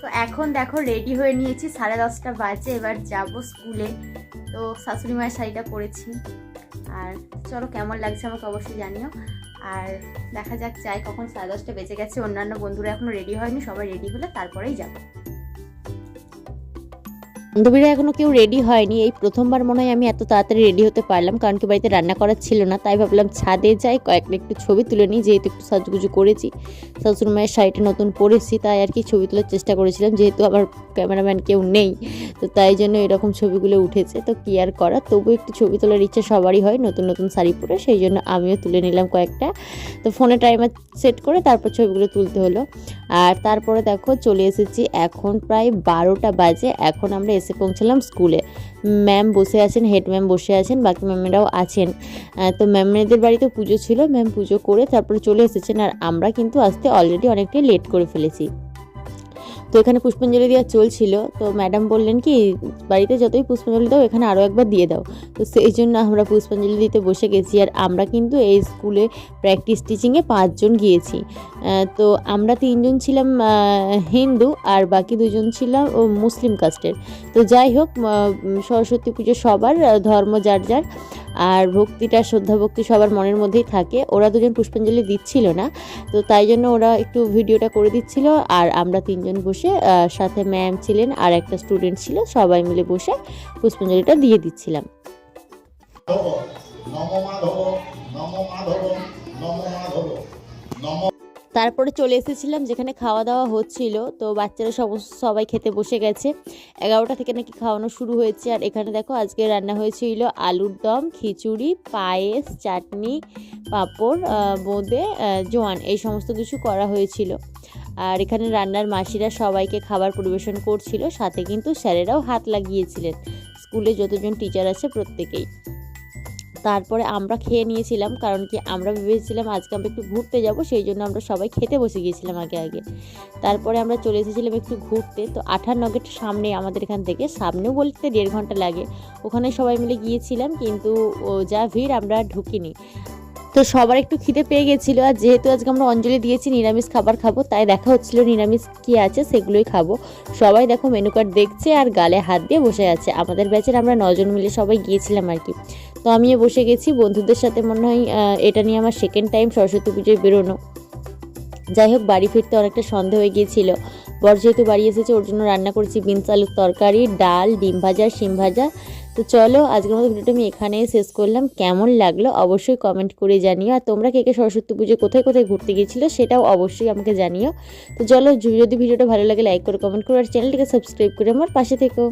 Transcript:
তো এখন দেখো রেডি হয়ে নিয়েছি, সাড়ে দশটা বাজে, এবার যাব স্কুলে। তো শাশুড়ি মায়ের শাড়িটা পরেছি। আর চলো কেমন লাগছে আমাকে অবশ্যই জানিও। আর দেখা যাক চাই কখন সাড়ে দশটা বেঁচে গেছে। অন্যান্য বন্ধুরা এখনও রেডি হয়নি, সবাই রেডি হলে তারপরেই যাব। বান্ধবীরা এখনও কেউ রেডি হয়নি। এই প্রথমবার মনে হয় আমি এত তাড়াতাড়ি রেডি হতে পারলাম, কারণ কি বাড়িতে রান্না করার ছিল না, তাই ভাবলাম ছাদে যাই, কয়েকটা একটু ছবি তুলে নিই, যেহেতু একটু সাজগুজু করেছি। শাশুড়ি মায়ের শাড়িটা নতুন পরেছি, তাই আর কি ছবি তোলার চেষ্টা করেছিলাম, যেহেতু আমার ক্যামেরাম্যান কেউ নেই, তো তাই জন্য এরকম ছবিগুলো উঠেছে। তো কি আর করা তবু একটু ছবি তোলার ইচ্ছা সবারই হয়, নতুন নতুন শাড়ি পরে, সেই জন্য আমিও তুলে নিলাম কয়েকটা। তো ফোনে টাইমার সেট করে তারপর ছবিগুলো তুলতে হলো। আর তারপরে দেখো চলে এসেছি, এখন প্রায় বারোটা বাজে, এখন আমরা এসে পৌঁছালাম স্কুলে। ম্যাম বসে আছেন, হেড ম্যাম বসে আছেন, বাকি ম্যামেরাও আছেন। তো ম্যামেদের বাড়িতে পুজো ছিল, ম্যাম পুজো করে তারপরে চলে এসেছেন। আর আমরা কিন্তু আসতে অলরেডি অনেকটাই লেট করে ফেলেছি। তো এখানে পুষ্পাঞ্জলি দেওয়া চলছিল। তো ম্যাডাম বললেন কি, বাড়িতে যতই পুষ্পাঞ্জলি দাও, এখানে আরও একবার দিয়ে দাও। তো সেই জন্য আমরা পুষ্পাঞ্জলি দিতে বসে গেছি আর আমরা কিন্তু এই স্কুলে প্র্যাকটিস টিচিংয়ে পাঁচজন গিয়েছি। তো আমরা তিনজন ছিলাম হিন্দু আর বাকি দুজন ছিলাম ও, মুসলিম কাস্টের। তো যাই হোক সরস্বতী পুজো সবার ধর্ম যার যার। আর ভক্তিটা, শ্রদ্ধা, ভক্তি সবার মনের মধ্যেই থাকে। ওরা দুজন পুষ্পাঞ্জলি দিচ্ছিল না, তো তাই জন্য ওরা একটু ভিডিওটা করে দিচ্ছিল। আর আমরা তিনজন বসে সাথে ম্যাম ছিলেন আর একটা স্টুডেন্ট ছিল, সবাই মিলে বসে পুষ্পাঞ্জলিটা দিয়ে দিচ্ছিলাম। নম মাধব নম মাধব নম মাধব, নম তারপরে চলে এসেছিলাম যেখানে খাওয়া দাওয়া হচ্ছিল। তো বাচ্চারা সমস্ত সবাই খেতে বসে গেছে। এগারোটা থেকে নাকি খাওয়ানো শুরু হয়েছে। আর এখানে দেখো আজকে রান্না হয়েছিল আলুর দম, খিচুড়ি, পায়েস, চাটনি, পাঁপড় বোঁদে জোয়ান। এই সমস্ত কিছু করা হয়েছিল। আর এখানে রান্নার মাসিরা সবাইকে খাবার পরিবেশন করছিল। সাথে কিন্তু স্যারেরাও হাত লাগিয়েছিলেন। স্কুলে যতজন টিচার আছে প্রত্যেকেই। তারপরে আমরা খেয়ে নিয়েছিলাম, কারণ কি আমরা ভেবেছিলাম আজকে আমরা একটু ঘুরতে যাব, সেই জন্য আমরা সবাই খেতে বসে গিয়েছিলাম আগে আগে। তারপরে আমরা চলে এসেছিলাম একটু ঘুরতে, তো আঠার নগের সামনে আমাদের এখান থেকে, সামনেও বলতে দেড় ঘণ্টা লাগে। ওখানে সবাই মিলে গিয়েছিলাম, কিন্তু ও যা ভিড় আমরা ঢুকিনি। তো সবার একটু খিদে পেয়ে গেছিল, আর যেহেতু আজকে আমরা অঞ্জলি দিয়েছি, নিরামিষ খাবার খাব, তাই দেখা হচ্ছিল নিরামিষ কী আছে সেগুলোই খাব। সবাই দেখো মেনু কার্ড দেখছে আর গালে হাত দিয়ে বসে আছে। আমাদের ব্যাচের আমরা নজন মিলে সবাই গিয়েছিলাম আর কি। তো আমিও বসে গেছি। বন্ধুদের সাথে মনে হয় এটা নিয়ে আমার সেকেন্ড টাইম সরস্বতী পুজোয় বেরোনো। যাই হোক, বাড়ি ফিরতে অনেকটা সন্দেহ হয়ে গিয়েছিল। বর যেহেতু বাড়ি এসেছে, ওর জন্য রান্না করেছি বিনস আলুর তরকারি, ডাল, ডিম ভাজা, শিম ভাজা। তো চলো, আজকের মতো ভিডিওটা আমি এখানেই শেষ করলাম। কেমন লাগল অবশ্যই কমেন্ট করে জানিও। আর তোমরা কে কে সরস্বতী পুজো কোথায় কোথায় ঘুরতে গিয়েছিল সেটাও অবশ্যই আমাকে জানিও। তো চলো, যদি ভিডিওটা ভালো লাগে লাইক করে কমেন্ট করো, আর চ্যানেলটিকে সাবস্ক্রাইব করে আমার পাশে থেকো।